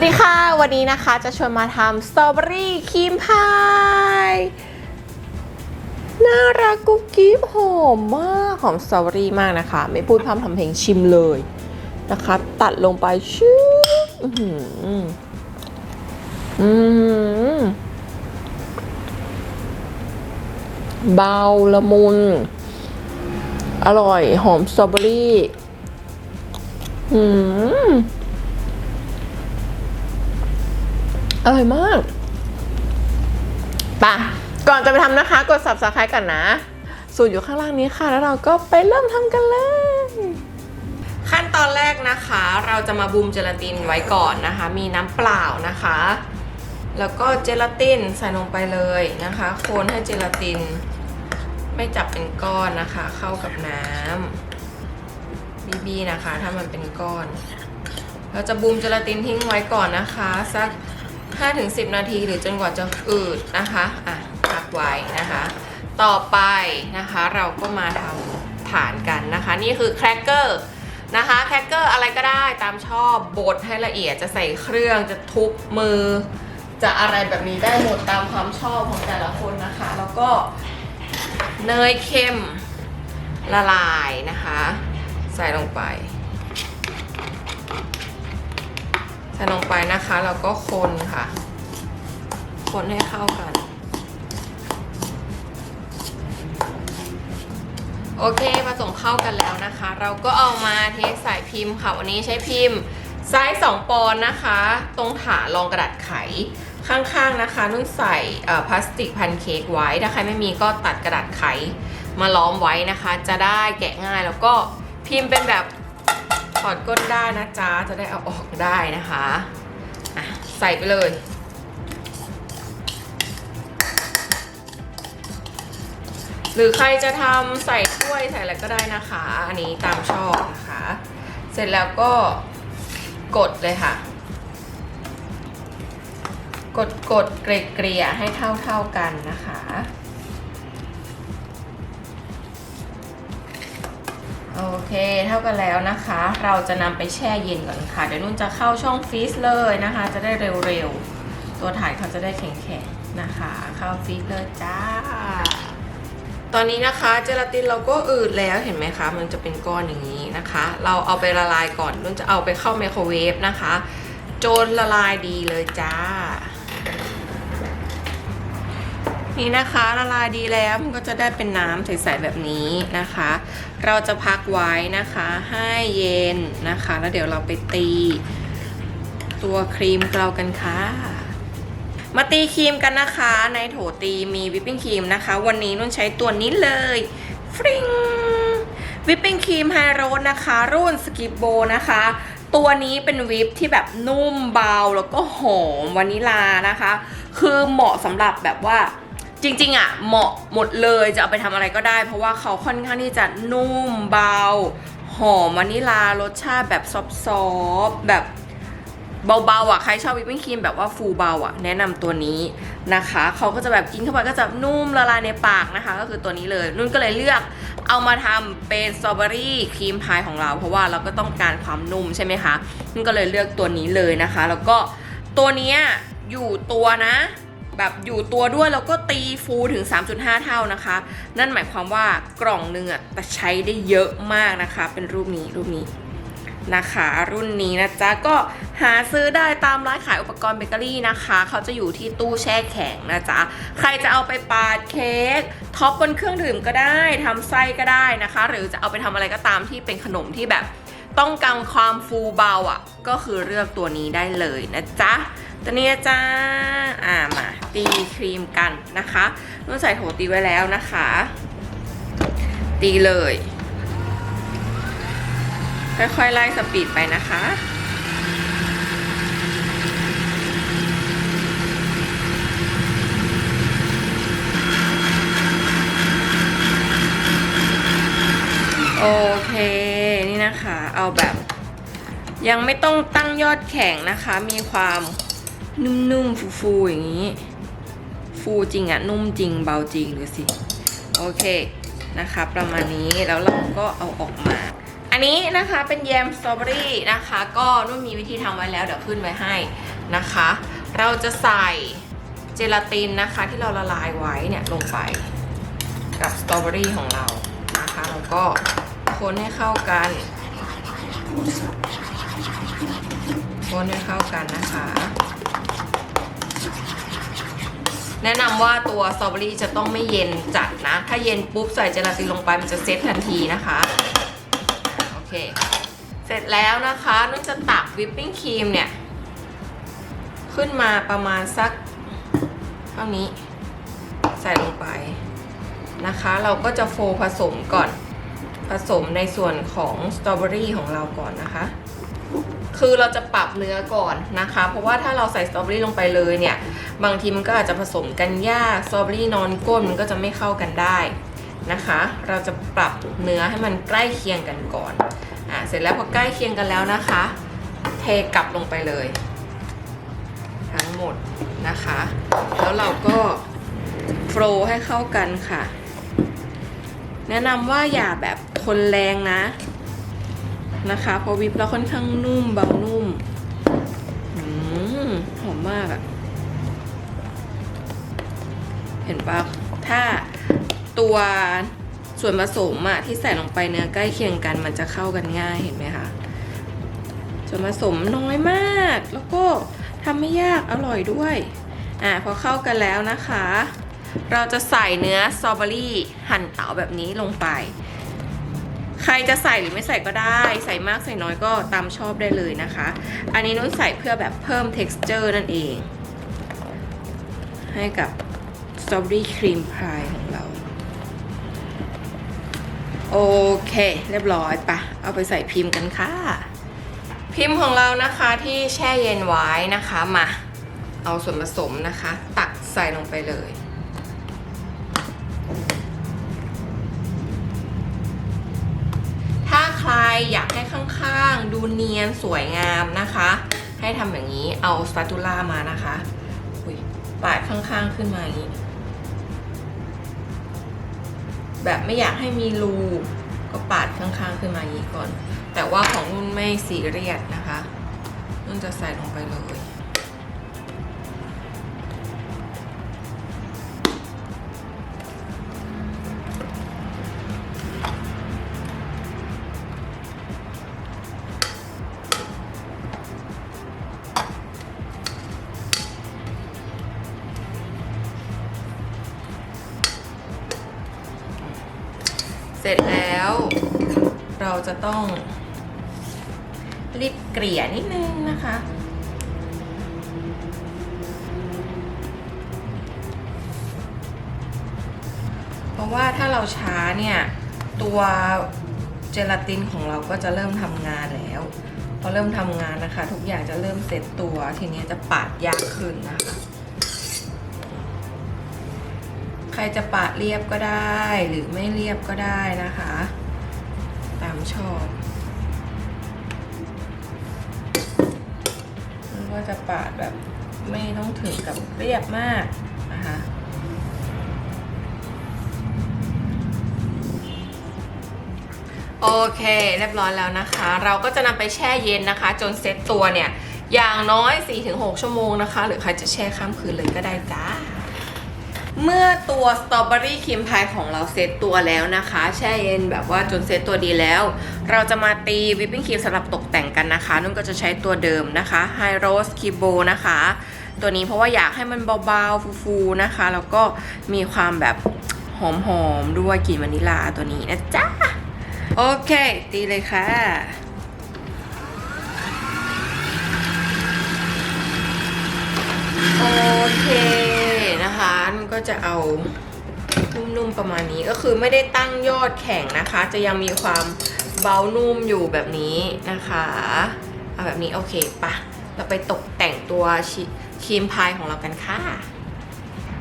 วัสดีค่ะ วันนี้นะคะจะชวนมาทำสตรอเบอรี่ครีมพายน่ารักกุ๊บกิ๊บหอมมากหอมสตรอเบอรี่มากนะคะ ไม่พูดพร่ำทำเพลงชิมเลยนะคะ ตัดลงไปชื่ออื้อืมเบาละมุน อร่อยหอมสตรอเบอรี่ อืม อร่อยมากปะก่อนจะไปทำนะคะ กด subscribe กันนะสูตรอยู่ข้างล่างนี้ค่ะ แล้วเราก็ไปเริ่มทำกันเลย ขั้นตอนแรกนะคะ เราจะมาบูมเจลาตินไว้ก่อนนะคะ มีน้ำเปล่านะคะ แล้วก็เจลาตินใส่ลงไปเลยนะคะคนให้เจลาติน ไม่จับเป็นก้อนนะคะ เข้ากับน้ำบีบีนะคะ ถ้ามันเป็นก้อน เราจะบูมเจลาตินทิ้งไว้ก่อนนะคะ สัก 5-10 นาทีหรือจนกว่าจะอืดนะคะอะพักไว้นะคะ ต่อไปนะคะเราก็มาทำฐานกันนะคะ นี่คือแครกเกอร์นะคะแครกเกอร์อะไรก็ได้ตามชอบบดให้ละเอียดจะใส่เครื่องจะทุบมือ จะอะไรแบบนี้ได้หมดตามความชอบของแต่ละคนนะคะ แล้วก็เนยเค็มละลายนะคะ ใส่ลงไป ใส่ลงไปนะคะแล้วก็คนค่ะ คนให้เข้ากัน โอเคผสมเข้ากันแล้วนะคะ เราก็เอามาเทใส่พิมพ์ค่ะ วันนี้ใช้พิมพ์ไซส์2ปอนด์นะคะ ตรงฐานรองกระดาษไขข้างๆนะคะ นุ่นใส่พลาสติกพันเค้กไว้ ถ้าใครไม่มีก็ตัดกระดาษไขมาล้อมไว้นะคะ จะได้แกะง่ายแล้วก็พิมพ์เป็นแบบ ถอดก้นได้นะจ๊ะ จะได้เอาออกได้นะคะะใส่ไปเลย หรือใครจะทำใส่ถ้วยใส่อะไรก็ได้นะคะ อันนี้ตามชอบนะคะ เสร็จแล้วก็กดเลยค่ะ กดกดเกลี่ยเกลี่ยให้เท่าเท่ากันนะคะ โอเค เท่ากันแล้วนะคะ เราจะนำไปแช่เย็นก่อนค่ะ เดี๋ยวนุ่นจะเข้าช่องฟรีซเลยนะคะ จะได้เร็วๆ ตัวถ่านเขาจะได้แข็งๆนะคะ เข้าฟรีซเลยจ้า ตอนนี้นะคะเจลาตินเราก็อืดแล้วเห็นไหมคะ มันจะเป็นก้อนอย่างนี้นะคะ เราเอาไปละลายก่อนนุ่นจะเอาไปเข้าไมโครเวฟนะคะจนละลายดีเลยจ้า นี่นะคะละลายดีแล้วมันก็จะได้เป็นน้ำใสๆแบบนี้นะคะ เราจะพักไว้นะคะให้เย็นนะคะ แล้วเดี๋ยวเราไปตี ตัวครีมเกลากันค่ะ มาตีครีมกันนะคะ ในโถตีมีวิปปิ้งครีมนะคะ วันนี้นุ่นใช้ตัวนี้เลยฟริงวิปปิ้งครีมไฮโรสนะคะ รุ่นสกิปโบนะคะตัวนี้เป็นวิปที่แบบนุ่มเบาแล้วก็หอมวานิลานะคะ คือเหมาะสำหรับแบบว่า จริงๆอะเหมาะหมดเลยจะเอาไปทำอะไรก็ได้ เพราะว่าเขาค่อนข้างที่จะนุ่มเบา หอมวานิลารสชาติแบบซอฟๆแบบเบาๆอะใครชอบวิปปิ้งครีมแบบว่าฟูเบาอะแนะนำตัวนี้นะคะ เขาก็จะแบบกินเข้าไปก็จะนุ่มละลายในปากนะคะ ก็คือตัวนี้เลย นุ่นก็เลยเลือกเอามาทำเป็นสตรอเบอรี่ครีมพายของเรา เพราะว่าเราก็ต้องการความนุ่มใช่ไหมคะนุ่นก็เลยเลือกตัวนี้เลยนะคะ แล้วก็ตัวนี้อยู่ตัวนะ แบบอยู่ตัวด้วยแล้วก็ตีฟูถึง 3.5 เท่านะคะ นั่นหมายความว่ากล่องหนึงอะแต่ใช้ได้เยอะมากนะคะ เป็นรูปนี้รูปนี้นะคะ รุ่นนี้นะจ๊ะ ก็หาซื้อได้ตามร้านขายอุปกรณ์เบเกอรี่นะคะ เขาจะอยู่ที่ตู้แช่แข็งนะจ๊ะ ใครจะเอาไปปาดเค้กท็อปบนเครื่องดื่มก็ได้ทำไส้ก็ได้นะคะ หรือจะเอาไปทำอะไรก็ตามที่เป็นขนมที่แบบต้องการความฟูเบาอะ ก็คือเลือกตัวนี้ได้เลยนะจ๊ะ ตัวนี้จ้า อ่ามา ตีครีมกันนะคะนุ่นใส่โถตีไว้แล้วนะคะ ตีเลย ค่อยๆไล่สปีดไปนะคะโอเค นี่นะคะ เอาแบบ ยังไม่ต้องตั้งยอดแข็งนะคะ มีความ นุ่มๆ ฟูๆ อย่างนี้ ฟูจริงอะนุ่มจริงเบาจริงหรือสิ โอเคนะคะ ประมาณนี้แล้วเราก็เอาออกมา อันนี้นะคะเป็นแยมสตรอเบอรี่นะคะ ก็นุ่นมีวิธีทำไว้แล้วเดี๋ยวขึ้นไว้ให้นะคะ เราจะใส่เจลาตินนะคะที่เราละลายไว้เนี่ยลงไปกับสตรอเบอรี่ของเรานะคะแล้วก็คนให้เข้ากันคนให้เข้ากันนะคะ แนะนำว่าตัวสตรอเบอรี่จะต้องไม่เย็นจัดนะ ถ้าเย็นปุ๊บใส่เจลาตินลงไปมันจะเซตทันทีนะคะโอเค เสร็จแล้วนะคะนุ่นจะตักวิปปิ้งครีมเนี่ย ขึ้นมาประมาณสักเท่านี้ ใส่ลงไปนะคะ เราก็จะโฟผสมก่อน ผสมในส่วนของสตรอเบอรี่ของเราก่อนนะคะคือเราจะปรับเนื้อก่อนนะคะ เพราะว่าถ้าเราใส่สตรอเบอรี่ลงไปเลยเนี่ย บางทีมันก็อาจจะผสมกันยากสตรอเบอรี่นอนก้นมันก็จะไม่เข้ากันได้นะคะ เราจะปรับเนื้อให้มันใกล้เคียงกันก่อนอะเสร็จแล้วพอใกล้เคียงกันแล้วนะคะ เทกลับลงไปเลย ทั้งหมดนะคะ แล้วเราก็โฟลให้เข้ากันค่ะ แนะนำว่าอย่าแบบคนแรงนะนะคะเพอวิปแล้วค่อนข้างนุ่มเบานุ่มหอมมากอะ เห็นปะถ้าตัวส่วนผสมอะที่ใส่ลงไปเนื้อใกล้เคียงกัน มันจะเข้ากันง่ายเห็นไหมคะส่วนผสมน้อยมาก แล้วก็ทำไม่ยากอร่อยด้วยอะพอเข้ากันแล้วนะคะ เราจะใส่เนื้อสตรอเบอรี่หั่นเต๋าแบบนี้ลงไป ใครจะใส่หรือไม่ใส่ก็ได้ ใส่มากใส่น้อยก็ตามชอบได้เลยนะคะ อันนี้นุ่นใส่เพื่อแบบเพิ่ม texture นั่นเอง ให้กับ ตรอเบอรี่ครีมพายของเรา โอเค เรียบร้อยปะเอาไปใส่พิมพ์กันค่ะ พิมพ์ของเรานะคะที่แช่เย็นไว้นะคะมา เอาส่วนผสมนะคะ ตักใส่ลงไปเลยถ้าใครอยากให้ข้างๆ ดูเนียนสวยงามนะคะ ให้ทำอย่างนี้เอาสปาตูล่ามานะคะอุ๊ยปาดข้างๆขึ้นมาอย่างนี้ แบบไม่อยากให้มีรูก็ปาดข้างๆขึ้นมาอย่างนี้ก่อน แต่ว่าของนุ่นไม่สีเรียดนะคะ นุ่นจะใส่ลงไปเลย เสร็จแล้ว เราจะต้องรีบเกลี่ยนิดนึงนะคะ เพราะว่าถ้าเราช้าเนี่ย ตัวเจลาตินของเราก็จะเริ่มทำงานแล้วพอเริ่มทำงานนะคะ ทุกอย่างจะเริ่มเสร็จตัวทีนี้จะปาดยากขึ้นนะคะ รจะปาดเรียบก็ได้ หรือไม่เรียบก็ได้นะคะ ตามชอบมันก็จะปาดแบบไม่ต้องถึงกับเรียบมากนะคะโอเค เรียบร้อยแล้วนะคะ เราก็จะนำไปแช่เย็นนะคะ จนเซ็ตตัวเนี่ย อย่างน้อย 4-6 ชั่วโมงนะคะ หรือใครจะแช่ข้ามคืนเลยก็ได้จ้า เมื่อตัวสตรอเบอรี่ครีมพายของเราเซตตัวแล้วนะคะ แช่เย็นแบบว่าจนเซตตัวดีแล้ว เราจะมาตีวิปปิ้งครีมสำหรับตกแต่งกันนะคะ นุ่นก็จะใช้ตัวเดิมนะคะไฮโรสคิโบนะคะ ตัวนี้เพราะว่าอยากให้มันเบาๆ ฟูๆนะคะ แล้วก็มีความแบบหอมๆด้วยกลิ่นวานิลลาตัวนี้นะจ๊ะ โอเค ตีเลยค่ะ โอเคนะคะมัน ก็จะเอานุ่มๆประมาณนี้ก็คือไม่ได้ตั้งยอดแข็งนะคะ จะยังมีความเบานุ่มอยู่แบบนี้นะคะเอาแบบนี้โอเคปะเราไปตกแต่งตัวครีมพายของเรากันค่ะ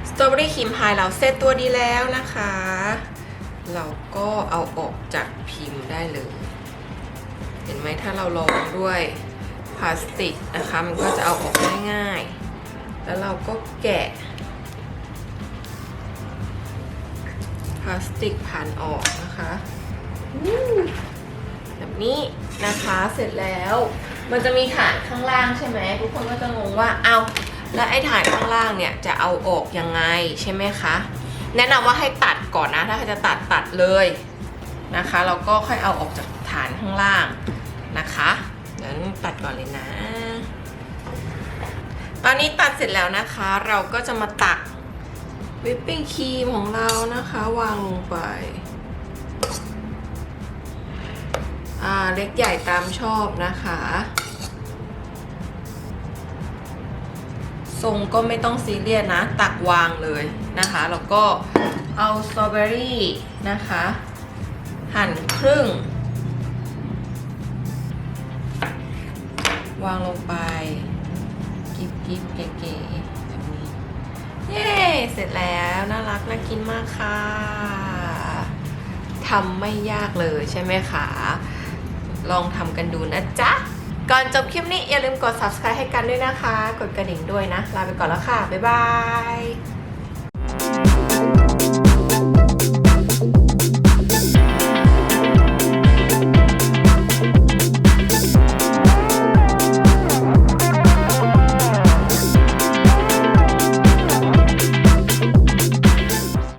สตรอเบอรี่ครีมพายเราเซตตัวดีแล้วนะคะ เราก็เอาออกจากพิมพ์ได้เลย เห็นไหมถ้าเราลองด้วยพลาสติกนะคะ มันก็จะเอาออกง่ายๆ แล้วเราก็แกะ ลาสติกผ่านออกนะคะแบบนี้นะคะเสร็จแล้ว มันจะมีฐานข้างล่างใช่ไหมทุกคนก็จะงงว่าเอาแล้วไอ้ฐานข้างล่างเนี่ยจะเอาออกยังไงใช่ไหมคะแนะนำว่าให้ตัดก่อนนะ ถ้าใครจะตัดตัดเลยนะคะแล้วก็ค่อยเอาออกจากฐานข้างล่างนะคะเดี๋ยวตัดก่อนเลยนะ ตอนนี้ตัดเสร็จแล้วนะคะ เราก็จะมาตัก วิปปิ้งครีมของเรานะคะ วางลงไป อ่า เล็กใหญ่ตามชอบนะคะ ทรงก็ไม่ต้องซีเรียสนะ ตักวางเลยนะคะ แล้วก็เอาสตรอเบอรี่นะคะ หั่นครึ่ง วางลงไป กิบกิบเก๋ๆ เย้เสร็จแล้วน่ารักน่ากินมากค่ะทำไม่ยากเลยใช่ไหมคะลองทำกันดูนะจ๊ะ ก่อนจบคลิปนี้อย่าลืมกด subscribe ให้กันด้วยนะคะ กดกระดิ่งด้วยนะ ลาไปก่อนแล้วค่ะ บ๊ายบาย